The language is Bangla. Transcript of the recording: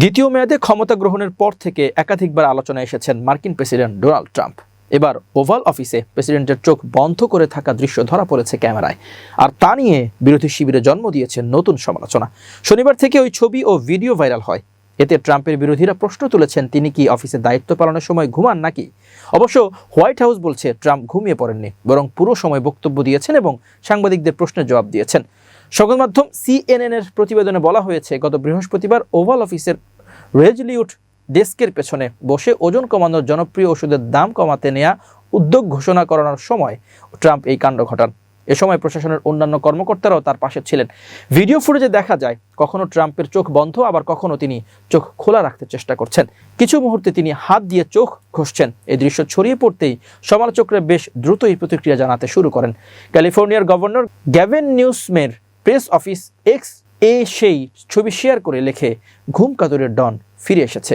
দ্বিতীয় মেয়াদে ক্ষমতা গ্রহণের পর থেকে একাধিকবার আলোচনায় এসেছেন মার্কিন প্রেসিডেন্ট ডোনাল্ড ট্রাম্প। এবার ওভাল অফিসে প্রেসিডেন্টের চোখ বন্ধ করে থাকা দৃশ্য ধরা পড়েছে ক্যামেরায়। আর তা নিয়ে বিরোধী শিবিরে জন্ম দিয়েছে নতুন সমালোচনা। শনিবার থেকে ওই ছবি ও ভিডিও ভাইরাল হয়। এতে ট্রাম্পের বিরোধীরা প্রশ্ন তুলেছেন, তিনি কি অফিসে দায়িত্ব পালনের সময় ঘুমান নাকি? অবশ্য হোয়াইট হাউস বলছে, ট্রাম্প ঘুমিয়ে পড়েননি, বরং পুরো সময় বক্তব্য দিয়েছেন এবং সাংবাদিকদের প্রশ্নের জবাব দিয়েছেন। সংবাদ মাধ্যম সিএনএন এর প্রতিবেদনে বলা হয়েছে, গত বৃহস্পতিবার ওভাল অফিসের রেজলিউট ডেস্কের পেছনে বসে ওজন কমানোর জনপ্রিয় ওষুধের দাম কমাতে নেওয়া উদ্যোগ ঘোষণা করানোর সময় ট্রাম্প এই কাণ্ড ঘটান। এ সময় প্রশাসনের অন্যান্য কর্মকর্তারাও তার পাশে ছিলেন। ভিডিও ফুটেজে দেখা যায়, কখনো ট্রাম্পের চোখ বন্ধ, আবার কখনো তিনি চোখ খোলা রাখতে চেষ্টা করছেন। কিছু মুহূর্তে তিনি হাত দিয়ে চোখ ঘষছেন। এই দৃশ্য ছড়িয়ে পড়তেই সমালোচকরা বেশ দ্রুতই প্রতিক্রিয়া জানাতে শুরু করেন। ক্যালিফোর্নিয়ার গভর্নর গ্যাভেন নিউসমের প্রেস অফিস এক্স এ সেই ছবি শেয়ার করে লেখে ঘুম কাতরের ডন ফিরে এসেছে।